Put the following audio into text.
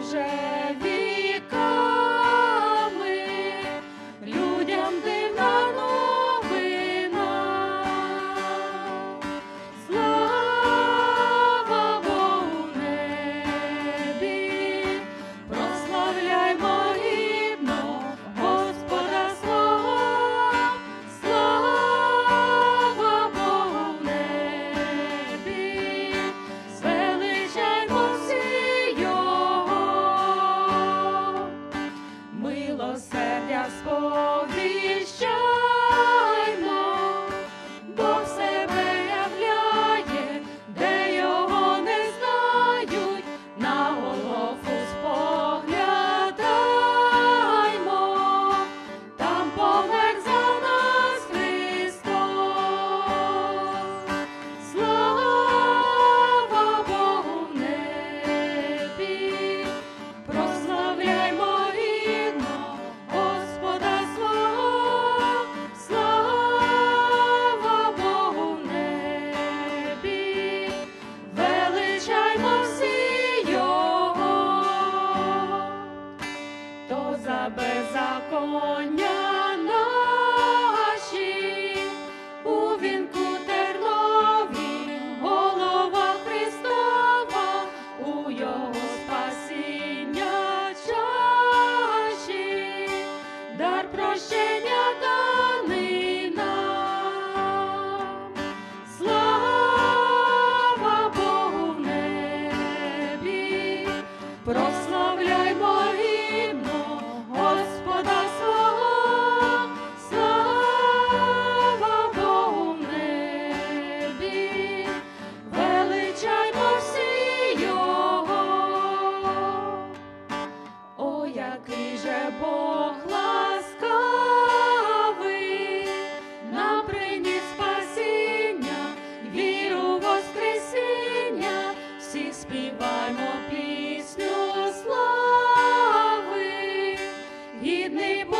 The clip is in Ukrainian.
wszakże. беззаконня у вінку тернові, голова Христова, у його спасіння дар прощення даний слава Богу. Співаймо пісню слави, гідний Бог.